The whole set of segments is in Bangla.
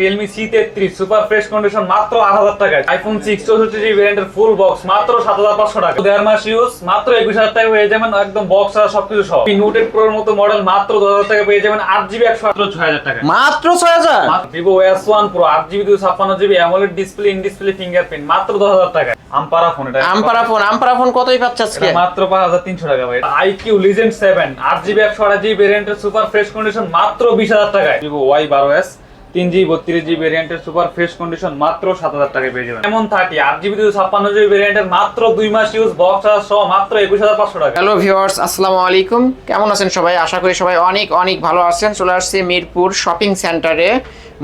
রিয়েলমি সি তেত্রিশ সুপার ফ্রেশ কন্ডিশন মাত্র আট হাজার টাকায়। আইফোন সিক্স চৌষট্টি জিবি ভ্যারিয়েন্টের ফুল বক্স মাত্র সাত হাজার পাঁচশো টাকা। দেড় মাস ইউজ মাত্র একুশ হাজার টাকা পেয়ে যাবেন একদম বক্স আর সবকিছু সহ। নোটেড প্রোর মতো মডেল মাত্র দশ হাজার টাকা পেয়ে যাবেন আট জিবি একশো মাত্র ছয় হাজার টাকা মাত্র ছয় হাজার? ভিভো এস ওয়ান প্রো আট জিবি দুশো ছাপ্পান্ন GB AMOLED display in display fingerprint মাত্র দশ হাজার টাকা আমপারা ফোন এটা। আমপারা ফোন আমপারা ফোন কতই পাচ্ছে আজকে? মাত্র পাঁচ হাজার তিনশো টাকা ভাই। আইকিউ লিজেন্ড সেভেন আট জিবি একশো আট জিবি ভেরিয়েন্টের সুপার ফ্রেশ কন্ডিশন মাত্র বিশ হাজার টাকায়। ভিভো ওয়াই বারো এস তিন জিবি বত্রিশ জিবি ভেরিয়েন্টের সুপার ফ্রেশ কন্ডিশন মাত্র সাত হাজার টাকায় পেয়ে যাবেন। এমন থার্টি আট জিবি দুশো ছাপ্পান্ন জিবি ভেরিয়েন্টের মাত্র দুই মাস ইউজ বক্স সহ মাত্র একুশ হাজার পাঁচশো টাকা। হ্যালো ভিউয়ার্স, আসসালামু আলাইকুম। কেমন আছেন সবাই? আশা করি সবাই অনেক অনেক ভালো আছেন। চলে আসছে মিরপুর শপিং সেন্টারে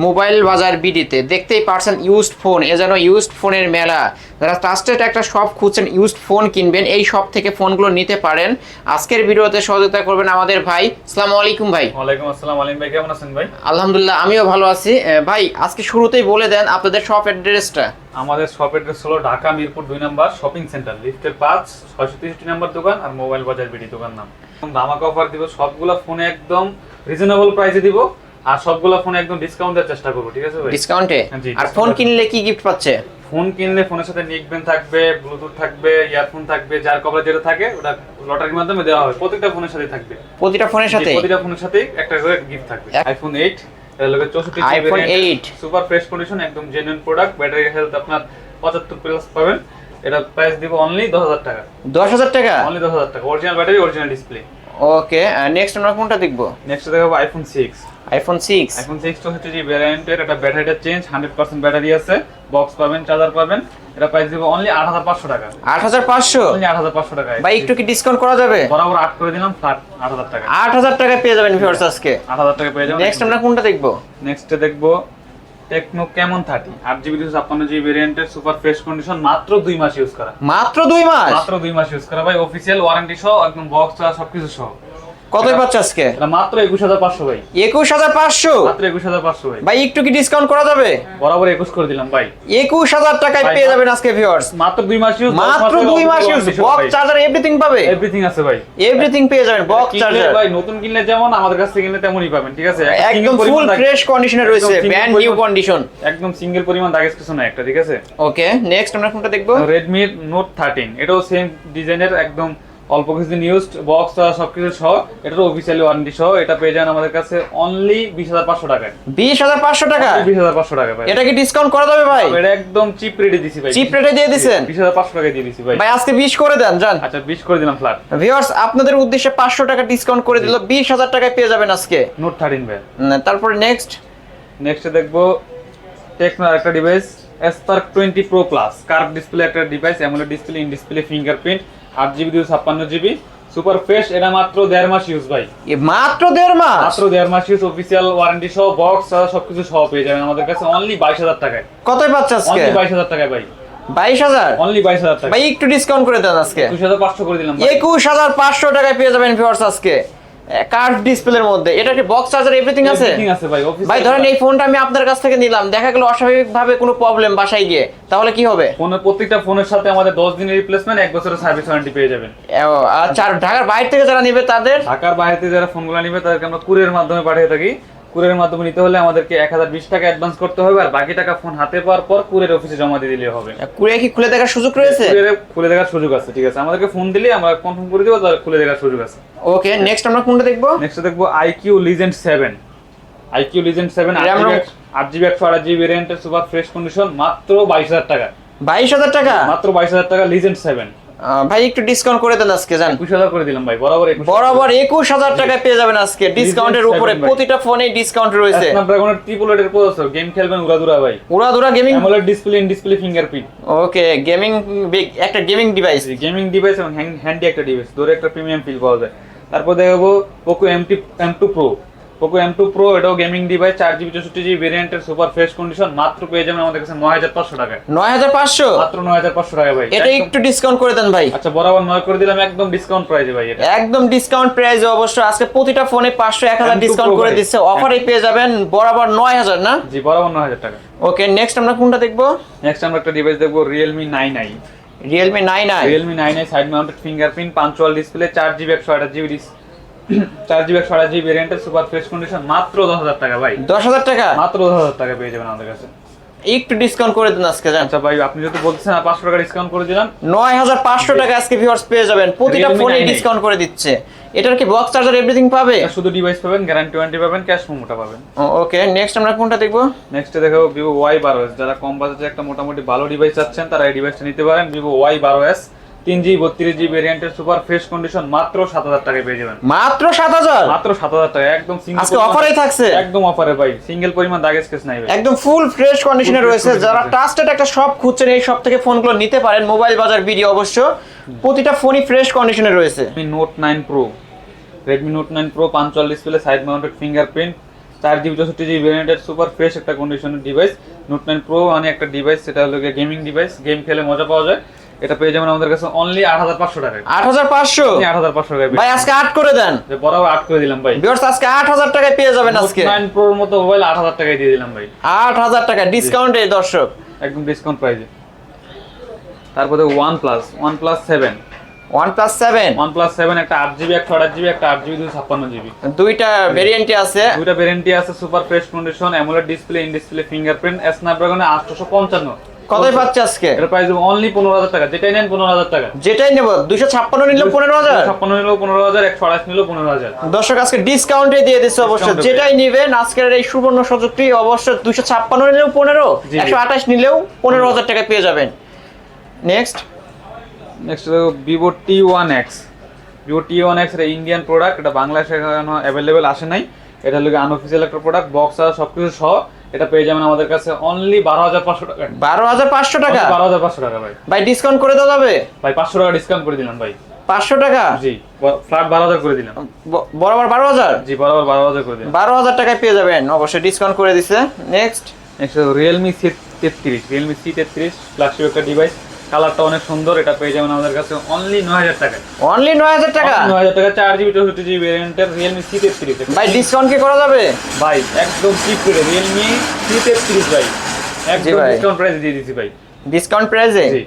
মোবাইল বাজার বিডিতে। দেখতেই পারছেন ইউজড ফোন এ যেন ইউজড ফোনের মেলা। যারা ট্রাস্টেড একটা শপ খুঁজছেন ইউজড ফোন কিনবেন এই শপ থেকে ফোনগুলো নিতে পারেন। আজকের ভিডিওতে সহযোগিতা করবেন আমাদের ভাই। আসসালামু আলাইকুম ভাই। ওয়ালাইকুম আসসালাম আলিম ভাই কেমন আছেন ভাই? আলহামদুলিল্লাহ আমিও ভালো আছি। ভাই আজকে শুরুতেই বলে দেন আপনাদের শপ অ্যাড্রেসটা আমাদের শপ অ্যাড্রেস হলো ঢাকা মিরপুর দুই নাম্বার শপিং সেন্টার লিফটের পাঁচ ছয়শো তেষট্টি নাম্বার দোকান আর মোবাইল বাজার বিডি দোকান নাম। ধামাকা অফার দিব সবগুলো ফোনে একদম রিজনেবল প্রাইসে দিব। আর সবগুলো ফোনে একদম ডিসকাউন্ট দেওয়ার চেষ্টা করব ঠিক আছে ভাই? ডিসকাউন্টে আর ফোন কিনলে কি গিফট পাচ্ছে? ফোন কিনলে ফোনের সাথে নিকবেন থাকবে ব্লুটুথ থাকবে ইয়ারফোন থাকবে যার কভার যেটা থাকে ওটা লটারির মাধ্যমে দেওয়া হবে প্রত্যেকটা ফোনের সাথে থাকবে। প্রতিটা ফোনের সাথে প্রতিটা ফোনের সাথেই একটা করে গিফট থাকবে। আইফোন এইট এর লগে চৌষট্টি iPhone 8 সুপার ফ্রেশ কন্ডিশন একদম জেনুইন প্রোডাক্ট ব্যাটারি হেলথ আপনার পঁচাত্তর প্লাস পাবেন। এটা প্রাইস দিব অনলি দশ হাজার টাকা। দশ হাজার টাকা? অনলি দশ হাজার টাকা। Original battery original display okay next আমরা কোনটা দেখব? নেক্সট দেখাবো iPhone six iPhone six iPhone six চৌষট্টি জি ভ্যারিয়েন্টের একটা ব্যাটারিটা চেঞ্জ হান্ড্রেড পার্সেন্ট ব্যাটারি আছে বক্স পাবেন চার্জার পাবেন এটা প্রাইস দিব অনলি আট হাজার পাঁচশো টাকা। আট হাজার পাঁচশো? অনলি আট হাজার পাঁচশো টাকা ভাই একটু কি ডিসকাউন্ট করা যাবে? বরাবর আট করে দিলাম ফ্ল্যাট আট হাজার টাকা। আট হাজার টাকা পেয়ে যাবেন ভিউয়ার্স আজকে। আট হাজার টাকা পেয়ে যাবেন। নেক্সট আমরা কোনটা দেখব? নেক্সটে দেখব টেকনো কেমন থার্টি আট জিবি দুশো ছাপ্পান্ন জিবি ভেরিয়েন্টের সুপার ফ্রেশ কন্ডিশন মাত্র দুই মাস ইউজ করা। মাত্র দুই মাস? মাত্র দুই মাস ইউজ করা। ভাই অফিসিয়াল ওয়ারেন্টি সহ একদম বক্স সবকিছু সহ। কতই পাচ্ছে আজকে? মাত্র একুশ হাজার পাঁচশো ভাই। একুশ হাজার পাঁচশো? মাত্র একুশ হাজার পাঁচশো ভাই। ভাই একটু কি ডিসকাউন্ট করা যাবে? বরাবর একুশ করে দিলাম ভাই। একুশ হাজার টাকায় পেয়ে যাবেন আজকে ভিউয়ার্স মাত্র দুই মাস ইউজ মাত্র দুই মাস ইউজ বক্স চার্জার এভরিথিং পাবে। এভরিথিং আছে ভাই। এভরিথিং পেয়ে যাবেন বক্স চার্জার ভাই নতুন কিনলে যেমন আমাদের কাছ থেকে কিনলে তেমনই পাবেন ঠিক আছে? একদম ফুল ফ্রেশ কন্ডিশনে রয়েছে ব্র্যান্ড নিউ কন্ডিশন একদম সিঙ্গেল পরিমাণ দাগেজ কিছু না একটা ঠিক আছে? ওকে নেক্সট আমরা কোনটা দেখব? রেডমি নোট থার্টিন এটাও সেম ডিজাইনের একদম অল্প কিছুদিন ইউজড বক্স সবকিছু সহ এটার অফিসিয়ালি ওয়ারেন্টি সহ এটা পেয়ে যান আমাদের কাছে অনলি বিশ হাজার পাঁচশো টাকায় বিশ হাজার পাঁচশো টাকা? বিশ হাজার পাঁচশো টাকা ভাই। এটা কি ডিসকাউন্ট করা যাবে ভাই? এটা একদম চিপ রেটে দিছি ভাই। চিপ রেটে দিয়ে দিছেন? বিশ হাজার পাঁচশো টাকায় দিয়ে দিছি ভাই। ভাই আজকে বিশ করে দেন জান আচ্ছা বিশ করে দিলাম ফ্ল্যাট ভিউয়ার্স আপনাদের উদ্দেশ্যে পাঁচশো টাকা ডিসকাউন্ট করে দিল বিশ হাজার টাকায় পেয়ে যাবেন আজকে। নোট থার্টিন ভাই। তারপরে নেক্সট নেক্সটে দেখব টেকনোর একটা device Spark twenty pro plus curve display একটা device AMOLED display in display fingerprint আট জিবি দুশো ছাপ্পান্ন জিবি। সুপার ফ্রেশ এটা মাত্র দেড় মাস ইউজ ভাই। মাত্র দেড় মাস? মাত্র দেড় মাস ইউজ অফিসিয়াল ওয়ারেন্টি সহ বক্স সবকিছু সহ পেয়ে যাবেন। আমাদের কাছে অনলি বাইশ হাজার টাকায়। কতই পাচ্ছে আজকে? অনলি বাইশ হাজার টাকায় ভাই। বাইশ হাজার? অনলি বাইশ হাজার টাকা ভাই একটু ডিসকাউন্ট করে দেন আজকে। দুশো হাজার পাঁচশো করে দিলাম একুশ হাজার পাঁচশো টাকায় পেয়ে যাবেন ভিউয়ার্স আজকে। কার্ভ ডিসপ্লের মধ্যে। এটা কি বক্স চার্জার এভরিথিং আছে? আছে ভাই ভাই ধরেন এই ফোনটা আমি আপনার কাছ থেকে নিলাম দেখা গেল অস্বাভাবিক ভাবে কোনো প্রবলেম বাসায় গিয়ে তাহলে কি হবে? ফোনের প্রত্যেকটা ফোনের সাথে আমাদের দশ দিনের রিপ্লেসমেন্ট এক বছরের সার্ভিস ওয়ারেন্টি পেয়ে যাবেন। আচ্ছা আর ঢাকার বাইরে থেকে যারা নিবে তাদের? ঢাকার বাইরে থেকে যারা ফোনগুলো নিবে তাদেরকে আমরা কুরিয়ার মাধ্যমে পাঠিয়ে থাকি। কুরিয়ার মাধ্যমে নিতে হলে আমাদেরকে এক হাজার বিশ টাকা অ্যাডভান্স করতে হবে আর বাকি টাকা ফোন হাতে পাওয়ার পর কুরিয়ার অফিসে জমা দিয়ে দিলে হবে। কুড়িয়ে কি খুলে দেখার সুযোগ রয়েছে? কুরিয়ারে খুলে দেখার সুযোগ আছে ঠিক আছে। আমাদেরকে ফোন দিলে আমরা কনফার্ম করে দেবো তাহলে খুলে দেখার সুযোগ আছে। ওকে নেক্সট আমরা কোনটা দেখব? নেক্সট দেখব iQOO legend seven iQOO legend seven আট জিবি একশো আট জিবি ভেরিয়েন্টের সুপার ফ্রেশ কন্ডিশন মাত্র বাইশ হাজার টাকা। বাইশ হাজার টাকা? মাত্র বাইশ হাজার টাকা লিজেন্ড সেভেন ভাই একটু ডিসকাউন্ট করে দেন আজকে জান। একুশ হাজার করে দিলাম ভাই বরাবর বরাবর একুশ হাজার টাকায় পেয়ে যাবেন আজকে ডিসকাউন্টের উপরে প্রতিটা ফোনে ডিসকাউন্ট রয়েছে। স্ন্যাপড্রাগনের ট্রিপল এর প্রসেসর গেম খেলবেন উড়াদুরা ভাই। উড়াদুরা gaming AMOLED display in display fingerprint okay gaming একটা গেমিং ডিভাইস গেমিং ডিভাইস এবং হ্যান্ডি একটা ডিভাইস ধরে একটা প্রিমিয়াম ফিল পাওয়া যায়। তারপর দেখাবো Poco M T M two pro Poco M two pro এটাও গেমিং ডিভাইস চার জিবি চৌষট্টি জিবি ভেরিয়েন্টের সুপার ফ্রেশ কন্ডিশন মাত্র পেয়ে যাবেন আমাদের কাছে নয় হাজার পাঁচশো টাকায়। নয় হাজার পাঁচশো? মাত্র নয় হাজার পাঁচশো টাকা ভাই। এটা একটু ডিসকাউন্ট করে দেন ভাই। আচ্ছা বরাবর নয় করে দিলাম একদম ডিসকাউন্ট প্রাইসে ভাই এটা। একদম ডিসকাউন্ট প্রাইসে অবশ্য। আজকে প্রতিটা ফোনে পাঁচশো এক হাজার ডিসকাউন্ট করে দিচ্ছে। অফারে পেয়ে যাবেন বরাবর নয় হাজার না? জি বরাবর নয় হাজার টাকা। ওকে নেক্সট আমরা কোনটা দেখব? নেক্সট আমরা একটা ডিভাইস দেখব Realme nine i Realme nine i Realme nine i side mounted fingerprint punctual display চার জিবি একশো আঠাশ জিবি চার জিবি একশো আঠাশ জিবি ভেরিয়েন্টের সুপার ফ্রেশ কন্ডিশন মাত্র দশ হাজার টাকা ভাই। দশ হাজার টাকা? মাত্র দশ হাজার টাকা পেয়ে যাবেন আমাদের কাছে। একটু ডিসকাউন্ট করে দিন আজকে আচ্ছা ভাই আপনি যেহেতু বলছেন পাঁচশো টাকা ডিসকাউন্ট করে দিলাম। নয় হাজার পাঁচশো টাকা আজকে ভিউয়ার্স পেয়ে যাবেন। প্রতিটা ফোনে ডিসকাউন্ট করে দিচ্ছে। এটার কি বক্স চার্জার এভরিথিং পাবে? শুধু ডিভাইস পাবেন গ্যারান্টি ওয়ারেন্টি পাবেন ক্যাশ মোমোটা পাবেন। ওকে নেক্সট আমরা কোনটা দেখব? নেক্সটে দেখাবো ভিভো ওয়াই বারো এস যারা কম বাজেটে একটা মোটামুটি ভালো ডিভাইস চাচ্ছেন তারা এই ডিভাইসটা নিতে পারেন ভিভো ওয়াই বারো এস তিন জি বত্রিশ জি ভেরিয়েন্টের সুপার ফ্রেশ কন্ডিশন মাত্র সাত হাজার টাকায় পেয়ে যাবেন। মাত্র সাত হাজার? মাত্র সাত হাজার টাকা একদম single আজকে অফারেই থাকছে? একদম অফারে ভাই সিঙ্গেল পরিমাণ দাগেজ কেস নাই একদম ফুল ফ্রেশ কন্ডিশনে রয়েছে। যারা ট্রাস্টেড একটা শপ খুঁজছেন এই শপ থেকে ফোনগুলো নিতে পারেন মোবাইল বাজার ভিডিও অবশ্য। প্রতিটা ফোনই ফ্রেশ কন্ডিশনে রয়েছে। Note nine pro Redmi Note nine pro পাঁচচল display side mounted fingerprint চার জিবি চৌষট্টি জিবি ভেরিয়েন্টের সুপার ফ্রেশ একটা কন্ডিশনের ডিভাইস নোট নাইন প্রো মানে একটা ডিভাইস সেটা হলো গেমিং ডিভাইস গেম খেলে মজা পাওয়া যায়। এটা পেয়ে যাবেন আমাদের কাছে অনলি টাকায়। ভাই আজকে আট করে দেন। বরাবর আট করে দিলাম ভাই। ভিউয়ার্স আজকে আট হাজার টাকায় পেয়ে যাবেন আজকে। প্রোর মতো মোবাইল আট হাজার টাকায় দিয়ে দিলাম ভাই। আট হাজার টাকা ডিসকাউন্টে দর্শক। একদম ডিসকাউন্ট প্রাইজে তারপরে OnePlus OnePlus seven OnePlus seven OnePlus seven একটা আট জিবি একটা আট জিবি একটা আট জিবি দুশো ছাপ্পান্ন জিবি দুইটা ভেরিয়েন্টই আছে। দুইটা আছে super fresh condition AMOLED display in display fingerprint স্ন্যাপড্রাগনে আটশোশো পঞ্চান্ন কতই পাচ্ছে আজকে? এটা প্রাইস অনলি পনেরো হাজার টাকা যেটাই নেন পনেরো হাজার টাকা। যেটাই নেব দুইশো ছাপ্পান্ন নিলে পনেরো হাজার? ছাপ্পান্ন নিলেও পনেরো হাজার একশো আঠাশ নিলেও পনেরো হাজার। দর্শক আজকে ডিসকাউন্টে দিয়ে দিচ্ছে অবশ্য। যেটাই নিবেন আজকের এই সুবর্ণ সুযোগটি অবশ্য দুইশো ছাপ্পান্ন নিলেও পনেরো জি, জি। একশো আঠাশ নিলেও পনেরো হাজার টাকা পেয়ে যাবেন। Next next Vivo T one X Vivo T one X এটা ইন্ডিয়ান প্রোডাক্ট এটা বাংলাদেশে এখনও অ্যাভেলেবেল আসে নাই। এটা হলো আনঅফিসিয়াল একটা প্রোডাক্ট বক্স আর সবকিছু সহ। এটা পেয়ে যাবেন আমাদের কাছে অনলি বারো হাজার পাঁচশো টাকা। বারো হাজার পাঁচশো টাকা? বারো হাজার পাঁচশো টাকা ভাই। ভাই ডিসকাউন্ট করে দেওয়া যাবে? ভাই পাঁচশো টাকা ডিসকাউন্ট করে দিলাম ভাই। পাঁচশো টাকা? জি ফ্ল্যাট বারো হাজার করে দিলাম। বরাবর বারো হাজার? জি বরাবর বারো হাজার করে দিলাম। বারো হাজার টাকায় পেয়ে যাবেন। অবশ্যই ডিসকাউন্ট করে দিছে। নেক্সট নেক্সট রিয়েলমি সি তেত্রিশ। রিয়েলমি সি তেত্রিশ ফ্ল্যাগশিপ একটা ডিভাইস কালারটা অনেক সুন্দর এটা পেয়ে যাবেন আমাদের কাছে অনলি নয় হাজার টাকা। অনলি নয় হাজার টাকা? নয় হাজার টাকা চার জিবি চৌষট্টি জিবি ভ্যারিয়েন্টের রিয়েলমি সি তেত্রিশ ভাই ডিসকাউন্ট কি করা যাবে? ভাই একদম চিপ রেটে রিয়েলমি সি তেত্রিশ ভাই। একদম ডিসকাউন্ট প্রাইস দিয়ে দিচ্ছি ভাই। ডিসকাউন্ট প্রাইসে জি।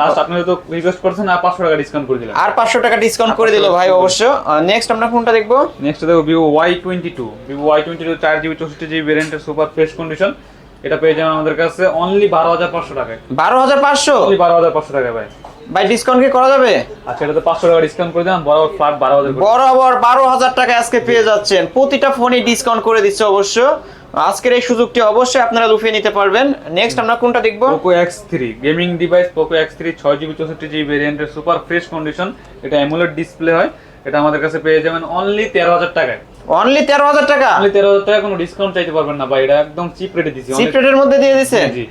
লাস্ট আপনি তো রিকোয়েস্ট করছেন আর পাঁচশো টাকা ডিসকাউন্ট করে দিলাম। আর পাঁচশো টাকা ডিসকাউন্ট করে দিল ভাই অবশ্য। নেক্সট আমরা কোনটা দেখব? নেক্সট দেখো Vivo Y twenty two Vivo Y twenty two চার জিবি চৌষট্টি জিবি ভ্যারিয়েন্টের সুপার ফ্রেশ কন্ডিশন এটা পেয়ে যাবেন আমাদের কাছে অনলি বারো হাজার পাঁচশো টাকায়। বারো হাজার পাঁচশো? বারো হাজার পাঁচশো টাকা ভাই। ভাই ডিসকাউন্ট কি করা যাবে? আচ্ছা এটা তো পাঁচশো টাকা ডিসকাউন্ট করে দিলাম বরাবর ফ্ল্যাট বারো হাজার বরাবর বারো হাজার টাকা আজকে পেয়ে যাচ্ছেন। প্রতিটা ফোনই ডিসকাউন্ট করে দিচ্ছে অবশ্য। আজকের এই সুযোগটি অবশ্যই আপনারা লুফিয়ে নিতে পারবেন। নেক্সট আমরা কোনটা দেখব? X three gaming device Poco X three ছয় জিবি চৌষট্টি জিবি ভেরিয়েন্টের সুপার ফ্রেশ কন্ডিশন এটা অ্যামুলেট ডিসপ্লে হয়। এটা আমাদের কাছে পেয়ে যাবেন অনলি তেরো হাজার টাকায়। অনলি তেরো হাজার টাকা? অনলি তেরো হাজার টাকা কোনো ডিসকাউন্ট চাইতে পারবেন না ভাই এটা একদম চিপ রেটে দিচ্ছি সিক্রেটের মধ্যে দিয়ে দিছে? জি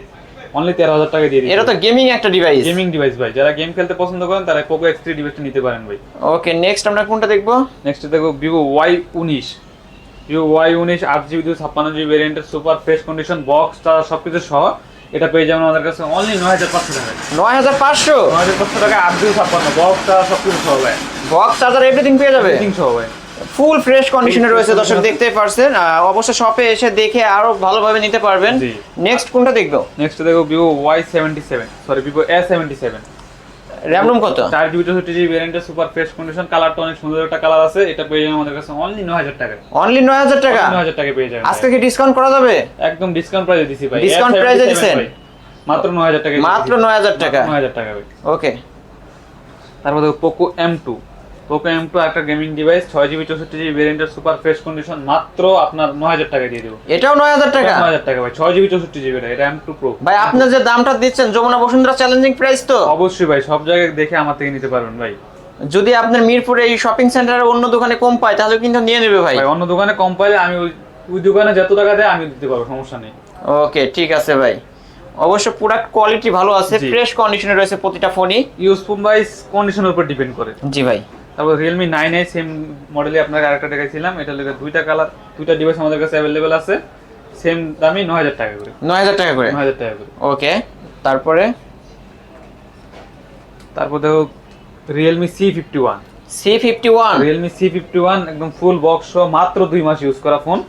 অনলি তেরো হাজার টাকা দিয়ে দিচ্ছি এটা তো গেমিং একটা ডিভাইস গেমিং ডিভাইস ভাই যারা গেম খেলতে পছন্দ করেন তারা পোকো এক্স থ্রি ডিভাইসটা নিতে পারেন ভাই। ওকে নেক্সট আমরা কোনটা দেখব? নেক্সট দেখো ভিভো ওয়াই উনিশ। ভিভো ওয়াই উনিশ আট জিবি দুশো ছাপ্পান্ন জিবি ভেরিয়েন্টের সুপার ফ্রেশ কন্ডিশন বক্স তারা সবকিছু সহ এটা পেয়ে যাবেন আমাদের কাছে অনলি নয় হাজার পাঁচশো টাকা। নয় হাজার পাঁচশো? নয় হাজার পাঁচশো টাকা আট দুই ছাপ্পান্ন। বক্স তারা সবকিছু সহ ভাই বক্স চার্জার এভরিথিং পেয়ে যাবে? এভরিথিং সহ ভাই ফুল ফ্রেশ কন্ডিশনে রয়েছে দর্শক দেখতে পারছেন। অবশ্যই শপে এসে দেখে আরও ভালোভাবে নিতে পারবেন। নেক্সট কোনটা দেখব? নেক্সট দেখো Vivo Y seventy seven sorry Vivo A seventy seven RAM ROM কত? চার GB চৌষট্টি GB ভেরিয়েন্টের সুপার ফ্রেশ কন্ডিশন কালারটা অনেক সুন্দর একটা কালার আছে এটা পেয়ে যাবেন আমাদের কাছে অনলি নয় হাজার টাকা। অনলি নয় হাজার টাকা? নয় হাজার টাকা পেয়ে যাবেন আজকে কি ডিসকাউন্ট করা যাবে? একদম ডিসকাউন্ট প্রাইসে দিছি ভাই। ডিসকাউন্ট A77 price দিছেন? মাত্র নয় হাজার টাকা মাত্র নয় হাজার টাকা? নয় হাজার টাকা ভাই। ওকে তারপর Poco M two Poco M two একটা গেমিং ডিভাইস ছয় জিবি চৌষট্টি জিবি ভেরিয়েন্টের সুপার ফ্রেশ কন্ডিশন মাত্র আপনার নয় হাজার টাকা দিয়ে দেবো। এটাও নয় হাজার টাকা? নয় হাজার টাকা ভাই ছয় জিবি চৌষট্টি জিবি এটা এম টু প্রো ভাই আপনার যে দামটা দিচ্ছেন যমুনা বসুন্ধরা চ্যালেঞ্জিং প্রাইস তো? অবশ্যই ভাই সব জায়গায় দেখে আমার থেকে নিতে পারবেন ভাই। যদি আপনার মিরপুরে এই শপিং সেন্টারে অন্য দোকানে কম পায় তাহলে কিন্তু নিয়ে নেবে ভাই। অন্য দোকানে কম পাইলে আমি ওই ওই দোকানে যত টাকা দেয় আমি দিতে পারব সমস্যা নেই। ওকে ঠিক আছে ভাই। অবশ্য প্রোডাক্ট কোয়ালিটি ভালো আছে ফ্রেশ কন্ডিশনে রয়েছে প্রতিটা ফোনই ইউজফুল বাইস কন্ডিশনের উপর ডিপেন্ড করে। জি ভাই। তারপর রিয়েলমি নাইন আই সেম মডেলে আপনাকে আরেকটা দেখাইছিলাম। এটা লেগে দুইটা কালার দুইটা ডিভাইস আমাদের কাছে অ্যাভেলেবেল আছে। সেম দামই নয় হাজার টাকা করে। নয় হাজার টাকা করে? নয় হাজার টাকা করে। ওকে তারপরে? তারপর দেখো Realme C fifty one C fifty one Realme C fifty one একদম ফুল বক্স সহ মাত্র দুই মাস ইউজ করা ফোন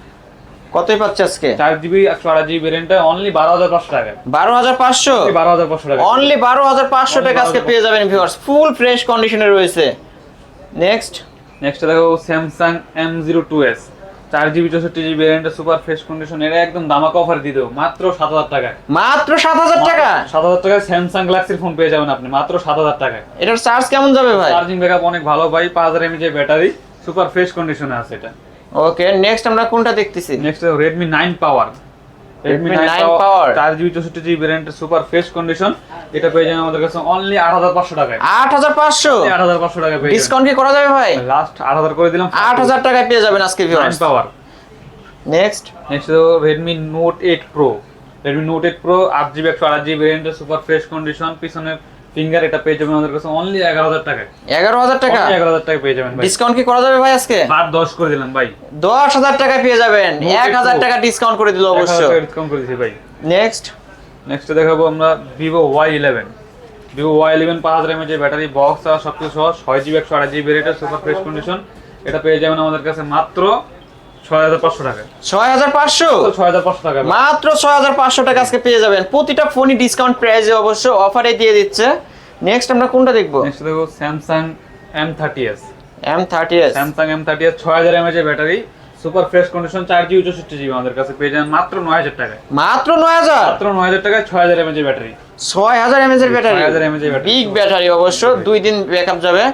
কতই পাচ্ছে আজকে? চার জিবি একশো আড়াই জিবি ভেরিয়েন্টটা অনলি বারো হাজার পাঁচশো টাকা। বারো হাজার পাঁচশো? বারো হাজার পাঁচশো টাকা। অনলি বারো হাজার পাঁচশো টাকা আজকে পেয়ে যাবেন ভিউয়ার্স ফুল ফ্রেশ কন্ডিশনে রয়েছে। নেক্সট নেক্সট দেখো Samsung M zero two S চার জিবি চৌষট্টি জিবি সুপার ফ্রেশ কন্ডিশন এটা একদম দামাক অফার দিয়ে দেবো। মাত্র সাত হাজার টাকায়। মাত্র সাত হাজার টাকা? সাত হাজার টাকায় স্যামসাং গ্যালাক্সির ফোন পেয়ে যাবেন আপনি। মাত্র সাত হাজার টাকায়। এটার চার্জ কেমন যাবে ভাই? চার্জিং ব্যাকআপ অনেক ভালো ভাই পাঁচ হাজার এমএচ ব্যাটারি সুপার ফ্রেশ কন্ডিশনে আছে এটা। ওকে নেক্সট আমরা কোনটা দেখতেছি? Next Redmi nine power Redmi 9 power Power। চার জিবি চৌষট্টি জিবি ভ্যারিয়েন্টের সুপার ফ্রেশ কন্ডিশন এটা পেয়ে যাবেন আমাদের কাছে অনলি আট হাজার পাঁচশো টাকায়। আট হাজার পাঁচশো? আট হাজার পাঁচশো টাকায় পেয়ে ডিসকাউন্ট কি করা যাবে ভাই? লাস্ট আট হাজার করে দিলাম আট হাজার টাকায় পেয়ে যাবেন আজকে power next next Redmi Note eight pro Redmi Note eight pro আট জিবি একশো আট জিবি ভ্যারিয়েন্টের সুপার ফ্রেশ কন্ডিশন পিছনের ফিঙ্গার এটা পেয়ে যাবেন আমাদের কাছে অনলি এগারো হাজার টাকায়। এগারো হাজার টাকা? এগারো হাজার টাকা পেয়ে যাবেন ভাই। ডিসকাউন্ট কি করা যাবে ভাই আজকে? বাদ দশ করে দিলাম ভাই। দশ হাজার টাকা পেয়ে যাবেন। এক হাজার। টাকা ডিসকাউন্ট করে দিল অবশ্য। ডিসকাউন্ট করে দিচ্ছি ভাই। নেক্সট নেক্সট দেখাবো আমরা Vivo Y eleven Vivo Y eleven পাঁচ হাজার এমএচ ব্যাটারি বক্স আর সব কিছু সহ ছয় জিবি একশো আট জিবি ভ্যারিয়েন্টের সুপার ফ্রেশ কন্ডিশন এটা পেয়ে যাবেন আমাদের কাছে মাত্র ছয় হাজার পাঁচশো টাকা। ছয় হাজার পাঁচশো? ছয় হাজার পাঁচশো টাকা। মাত্র ছয় হাজার পাঁচশো টাকা আজকে পেয়ে যাবেন। প্রতিটা ফোনই ডিসকাউন্ট প্রাইসে অবশ্য অফারে দিয়ে দিচ্ছে। নেক্সট আমরা কোনটা দেখব? Next battery super fresh condition GB আমাদের কাছে পেয়ে যাবেন। মাত্র নয় হাজার টাকায়। মাত্র টাকায় ব্যাটারি ছয় হাজার এমএচ এর ব্যাটারি 6000 mAh এর battery। বিগ ব্যাটারি অবশ্য। দুই দিন ব্যাকআপ যাবে।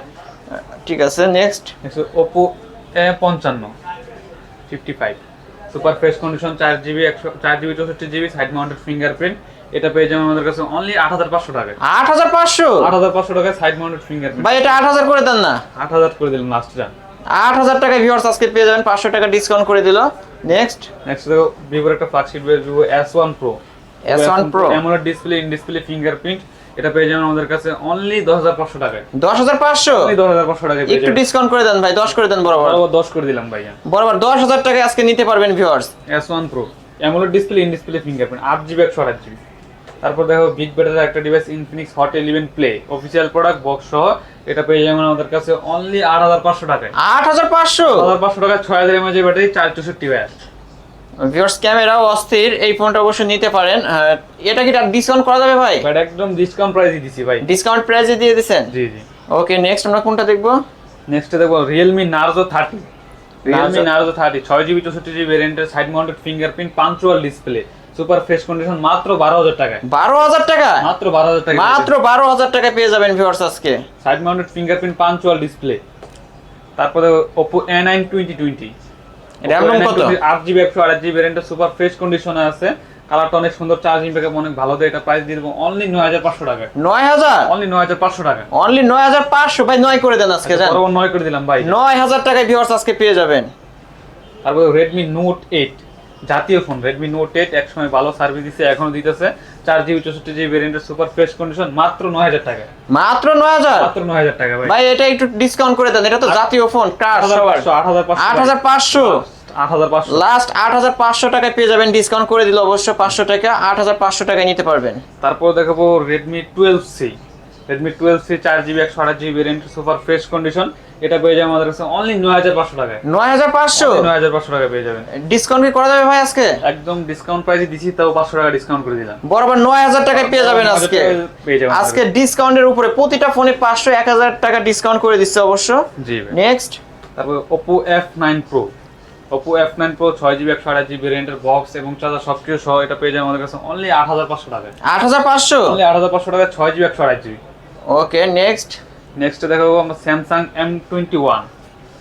ঠিক আছে next fifty five super fresh condition চার জিবি একশো চার জিবি চৌষট্টি জিবি সাইড মাউন্টেড ফিঙ্গারপ্রিন্ট এটা পেয়ে যাবেন আমাদের কাছে অনলি আট হাজার পাঁচশো টাকা। আট হাজার পাঁচশো? আট হাজার পাঁচশো টাকায় সাইড মাউন্টেড ফিঙ্গারপ্রিন্ট ভাই এটা আট হাজার করে দেন না। আট হাজার করে দিলেন দিলাম লাস্টটা আট হাজার টাকা ভিউয়ার্স আজকে পেয়ে যাবেন পাঁচশো টাকা ডিসকাউন্ট করে দিল। নেক্সট নেক্সট দেখো ভিভোর একটা flagship Vivo S one Pro S one Pro এমন ডিসপ্লে ইন ডিসপ্লে ফিঙ্গারপ্রিন্ট এটা পেয়ে যাবেন আমাদের কাছে অনলি দশ হাজার পাঁচশো টাকায়। দশ হাজার পাঁচশো? অনলি দশ হাজার পাঁচশো টাকায় একটু ডিসকাউন্ট করে দেন ভাই দশ করে দেন বরাবর। বরাবর দশ করে দিলাম ভাইয়া। বরাবর দশ হাজার টাকা আজকে নিতে পারবেন viewers S one Pro AMOLED display in display fingerprint আট জিবি একশো আট জিবি তারপর দেখো বিগ ব্যাটারির একটা device Infinix Hot eleven Play official product box সহ এটা পেয়ে যাবেন আমাদের কাছে অনলি আট হাজার পাঁচশো টাকায়। আট হাজার পাঁচশো? হাজার পাঁচশো টাকায় ছয় হাজার এমএজ ব্যাটারি চার চৌষট্টি ওয়াট ভিউয়ার্স ক্যামেরাও অস্থির এই ফোনটা অবশ্যই নিতে পারেন। এটা কি ডিসকাউন্ট করা যাবে ভাই? বাট একদম ডিসকাউন্ট প্রাইসই দিছি ভাই। ডিসকাউন্ট প্রাইসে দিয়ে দিছেন? জি জি। ওকে নেক্সট আমরা কোনটা দেখব? নেক্সট দেখো Realme Narzo thirty Realme Narzo- Narzo thirty ছয় জিবি চৌষট্টি GB ভ্যারিয়েন্টের side mounted fingerprint punch hole display super fresh condition মাত্র বারো হাজার টাকায়। বারো হাজার টাকা? মাত্র বারো হাজার টাকা মাত্র বারো হাজার টাকা পেয়ে যাবেন ভিউয়ার্স আজকে। Side mounted fingerprint punch hole display তারপরে Oppo A nine twenty twenty RAM ROM কত? আট জিবি একশো আট জিবি ভ্যারিয়েন্টের সুপার ফ্রেশ কন্ডিশনে আছে। কালারটা অনেক সুন্দর চার্জিং ব্যাকআপ অনেক ভালো দেয়। এটা প্রাইস দিয়ে দেবো অনলি নয় হাজার পাঁচশো টাকা। নয় হাজার? অনলি নয় হাজার পাঁচশো টাকা। অনলি নয় হাজার পাঁচশো? ভাই নয় করে দেন আজকে জান। বরাবর নয় করে দিলাম ভাই। নয় হাজার টাকায় ভিউয়ার্স আজকে পেয়ে যাবেন। তারপরে রেডমি নোট এইট জাতীয় ফোন রেডমি নোট এইট একসময় ভালো সার্ভিস দিচ্ছে এখনও দিতেছে। চার জিবি চৌষট্টি জিবি ভ্যারিয়েন্টের সুপার ফ্রেশ কন্ডিশন মাত্র নয় হাজার টাকা। মাত্র নয় হাজার? মাত্র নয় হাজার টাকা ভাই। ভাই এটা একটু ডিসকাউন্ট করে দেন এটা তো জাতীয় ফোন কার আট হাজার সবার। পাঁচশো আট হাজার পাঁচশো। আট হাজার পাঁচশো। আট হাজার পাঁচশো। লাস্ট আট হাজার পাঁচশো টাকায় পেয়ে যাবেন ডিসকাউন্ট করে দিলে অবশ্য পাঁচশো টাকা আট হাজার পাঁচশো টাকায় নিতে পারবেন। তারপর দেখাবো Redmi twelve C Redmi twelve C চার জিবি একশো আঠাশ GB variant super fresh condition এটা পেয়ে যাবে আমাদের কাছে অনলি নয় হাজার পাঁচশো টাকায়। নয় হাজার পাঁচশো? নয় হাজার পাঁচশো টাকা পেয়ে যাবেন। ডিসকাউন্ট কি করা যাবে ভাই আজকে? একদম ডিসকাউন্ট প্রাইসে দিছি তাও পাঁচশো টাকা ডিসকাউন্ট করে দিলাম। বরাবর নয় হাজার টাকায় পেয়ে যাবেন আজকে। পেয়ে যাবেন। আজকে ডিসকাউন্টের উপরে প্রতিটা ফোনে পাঁচশো এক হাজার টাকা ডিসকাউন্ট করে দিচ্ছে অবশ্য। জি নেক্সট তারপর Oppo F nine pro Oppo F nine pro ছয় জিবি একশো আঠাশ জিবি ভ্যারিয়েন্টের বক্স এবং চার্জার সব কিছু সহ এটা পেয়ে যাবে আমাদের কাছে অনলি আট হাজার পাঁচশো টাকায়। আট হাজার পাঁচশো? অনলি আট হাজার পাঁচশো টাকায় ছয় জিবি একশো আঠাশ জিবি ওকে নেক্সট নেক্সট দেখাবো আমরা Samsung M twenty one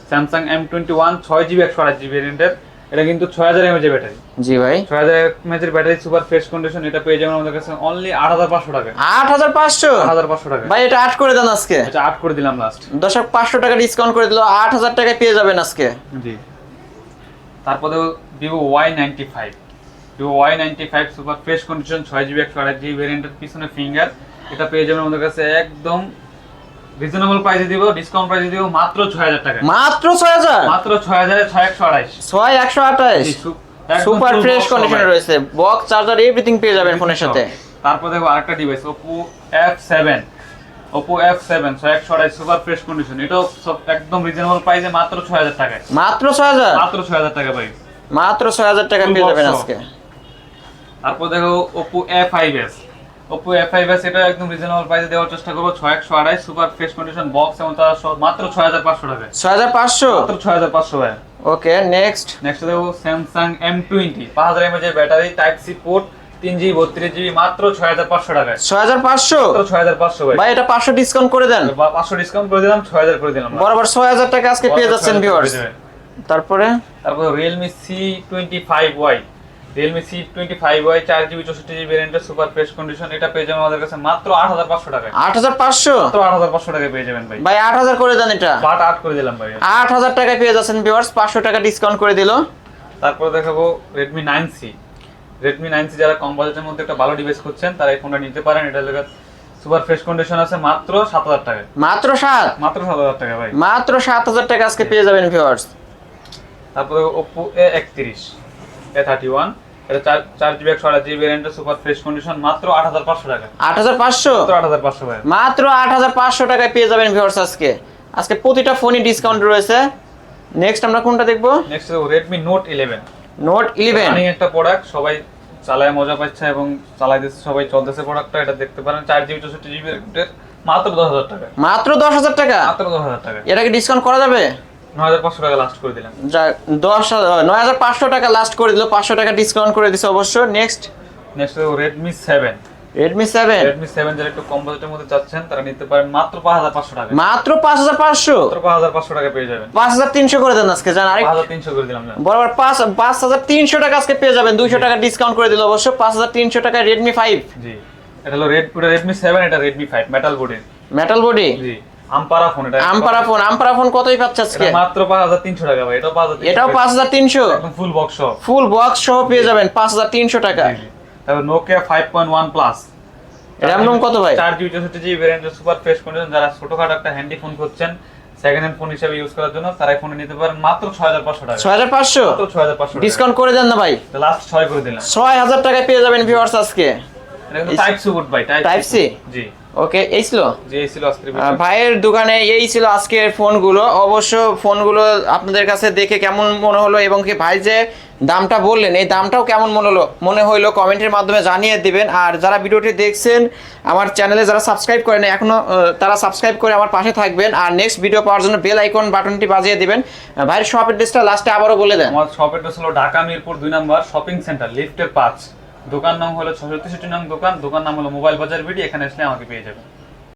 Samsung M twenty one ছয় জিবি একশো আঠাশ জিবি ভ্যারিয়েন্টের এটা কিন্তু ছয় হাজার এমএচের ব্যাটারি জি ভাই। ছয় হাজার এমএচের ব্যাটারি সুপার ফ্রেশ কন্ডিশন এটা পেয়ে যাবেন আমাদের কাছে অনলি আট হাজার পাঁচশো টাকা। আট হাজার পাঁচশো? আট হাজার পাঁচশো টাকা। ভাই এটা আট করে দেন আজকে। আচ্ছা আট করে দিলাম লাস্ট দশক পাঁচশো টাকা ডিসকাউন্ট করে দিল আট হাজার টাকায় পেয়ে যাবেন আজকে। জি। তারপরে Vivo Y ninety five Vivo Y ninety five super fresh condition ছয় জিবি একশো আঠাশ জিবি ভ্যারিয়েন্টের পিছনে ফিঙ্গার এটা পেয়ে যাবেন আমাদের কাছে একদম রিজনেবল প্রাইসে দিব ডিসকাউন্ট প্রাইসে দিব মাত্র ছয় হাজার টাকা। মাত্র ছয় হাজার? মাত্র ছয় হাজারে ছয় একশো আঠাইশ। ছয় একশো আঠাশ জি, সু- একদম সুপার ফ্রেশ কন্ডিশনে রয়েছে। বক্স চার্জার এভরিথিং পেয়ে যাবেন ফোনের সাথে। তারপর দেখো আরেকটা ডিভাইস এফ সেভেন ছয় একশো আঠাশ সুপার ফ্রেশ কন্ডিশন এটাও সব একদম রিজনেবল প্রাইসে মাত্র ছয় হাজার টাকায়। মাত্র ছয় হাজার? মাত্র ছয় হাজার টাকা ভাই। মাত্র ছয় হাজার টাকা পেয়ে যাবেন আজকে। তারপর দেখো ওপো এফ ফাইভ এস এটা একদম রিজনেবল প্রাইসে দেওয়ার চেষ্টা করব। ছয় একশো আড়াই সুপার ফ্রেশ কন্ডিশন বক্স এবং তার মাত্র ছয় হাজার পাঁচশো টাকা ছয় হাজার পাঁচশো? মাত্র ছয় হাজার পাঁচশো ভাই। ওকে নেক্সট নেক্সট দেখো স্যামসাং এম টোয়েন্টি পাঁচ হাজার mAh battery type C port তিন জিবি বত্রিশ জিবি মাত্র ছয় হাজার পাঁচশো টাকায়। ছয় হাজার পাঁচশো? ছয় হাজার পাঁচশো ভাই। এটা পাঁচশো ডিসকাউন্ট করে দেন। পাঁচশো ডিসকাউন্ট করে দিলাম ছয় হাজার করে দিলাম বরাবর ছয় হাজার টাকা আজকে পেয়ে যাচ্ছেন ভিউয়ার্স তারপরে? তারপর Realme C twenty five Y Realme C twenty five Y চার জিবি চৌষট্টি জিবি ভ্যারিয়েন্টের সুপার ফ্রেশ কন্ডিশন এটা পেয়ে যাবেন আমাদের কাছে মাত্র আট হাজার পাঁচশো টাকায়। আট হাজার পাঁচশো? মাত্র আট হাজার পাঁচশো টাকায় পেয়ে যাবেন ভাই। ভাই আট হাজার করে দেন এটা। বাট আট করে দিলাম ভাই। আট হাজার টাকায় পেয়ে যাচ্ছেন ভিউয়ার্স পাঁচশো টাকা ডিসকাউন্ট করে দিল। তারপর দেখাবো Redmi nine C Redmi nine C যারা কম বাজেটের মধ্যে একটা ভালো ডিভাইস করছেন তারা এই ফোনটা নিতে পারেন। এটা লেগে সুপার ফ্রেশ কন্ডিশন আছে মাত্র সাত হাজার টাকায়। মাত্র সাত? মাত্র সাত হাজার টাকা ভাই। মাত্র সাত হাজার টাকা আজকে পেয়ে যাবেন ভিউয়ার্স তারপরে ওপো এ একত্রিশ এ থার্টি ওয়ান এটা চার চার জিবি একশো আঠাশ জিবি ভ্যারিয়েন্টের সুপার ফ্রেশ কন্ডিশন মাত্র আট হাজার পাঁচশো টাকা। আট হাজার পাঁচশো? আট হাজার পাঁচশো মাত্র আট হাজার পাঁচশো টাকায় পেয়ে যাবেন ভিউয়ার্স আজকে। আজকে প্রতিটা ফোনই ডিসকাউন্ট রয়েছে। নেক্সট আমরা কোনটা দেখব? Next Redmi Note eleven Note eleven একটা প্রোডাক্ট সবাই চালায় মজা পাচ্ছে এবং চালাই দিচ্ছে সবাই চলতেছে প্রোডাক্টটা এটা দেখতে পারেন। চার জিবি চৌষট্টি জিবি মাত্র দশ হাজার টাকা। মাত্র দশ হাজার টাকা? মাত্র দশ হাজার টাকা। এটাকে ডিসকাউন্ট করা যাবে? ন হাজার পাঁচশো টাকা লাস্ট করে দিলাম। যা দশ হাজার- নয় হাজার পাঁচশো টাকা লাস্ট করে দিল পাঁচশো টাকা ডিসকাউন্ট করে দিছে অবশ্য। Next next Redmi seven Redmi seven Redmi seven যারা একটু কম বাজেটের মধ্যে চাচ্ছেন তারা নিতে পারেন মাত্র পাঁচ হাজার পাঁচশো টাকা। মাত্র পাঁচ হাজার পাঁচশো? মাত্র পাঁচ হাজার পাঁচশো টাকা পেয়ে যাবেন। পাঁচ হাজার তিনশো করে দেন আজকে জান আরেক পাঁচ হাজার তিনশো করে দিলাম। বরাবর পাঁচ পাঁচ হাজার তিনশো টাকা আজকে পেয়ে যাবেন দুইশো টাকা ডিসকাউন্ট করে দিল অবশ্য পাঁচ হাজার তিনশো টাকা রেডমি ফাইভ জি এটা হলো রেডমি সেভেন এটা রেডমি ফাইভ মেটাল বডির মেটাল বডি জি। আমপারা ফোন এটা আমপারা ফোন আমপারা ফোন কতই পাচ্ছে আজকে? মাত্র পাঁচ হাজার টাকা ভাই এটাও পাঁচ হাজার এটাও পাঁচ হাজার তিনশো? একদম ফুল বক্স সহ। ফুল বক্স সহ পেয়ে যাবেন টাকা। তারপর প্লাস কত ভাই? সুপার ফ্রেশ কন্ডিশন যারা ছোটখাটো একটা handy phone second hand phone হিসেবে ইউজ করার জন্য ফোনে নিতে পারেন মাত্র ছয় টাকা। ছয় ছয় ডিসকাউন্ট করে দেন না ভাই। লাস্ট ছয় করে দিলাম। ছয় টাকায় পেয়ে যাবেন ভিউয়ার্স আজকে। এটা কিন্তু টাইপ সি ভাই Type C? জি। ওকে এই ছিল? ভাইয়ের দোকানে এই ছিল আজকের ফোনগুলো। অবশ্য ফোনগুলো আপনাদের কাছে দেখে কেমন মনে হলো এবং কি ভাই যে দামটা বললেন এই দামটাও কেমন মনে হলো? মনে হইল কমেন্টের মাধ্যমে জানিয়ে দিবেন। আর যারা ভিডিওটি দেখছেন আমার চ্যানেলে যারা সাবস্ক্রাইব করেন এখনও আহ, তারা সাবস্ক্রাইব করে আমার পাশে থাকবেন। আর নেক্সট ভিডিও পাওয়ার জন্য বেল আইকন বাটনটি বাজিয়ে দিবেন। ভাইয়ের শপ অ্যাড্রেসটা লাস্টে আবারও বলে দেন। আমার শপ অ্যাড্রেস হলো ঢাকা মিরপুর দুই নম্বর শপিং সেন্টার লিফটের পাঁচ। দোকান নাম হলো ছশো তেষট্টি নং দোকান দোকান নাম হলো মোবাইল বাজার বিডি, এখানে আসলে আমাকে পেয়ে যাবেন।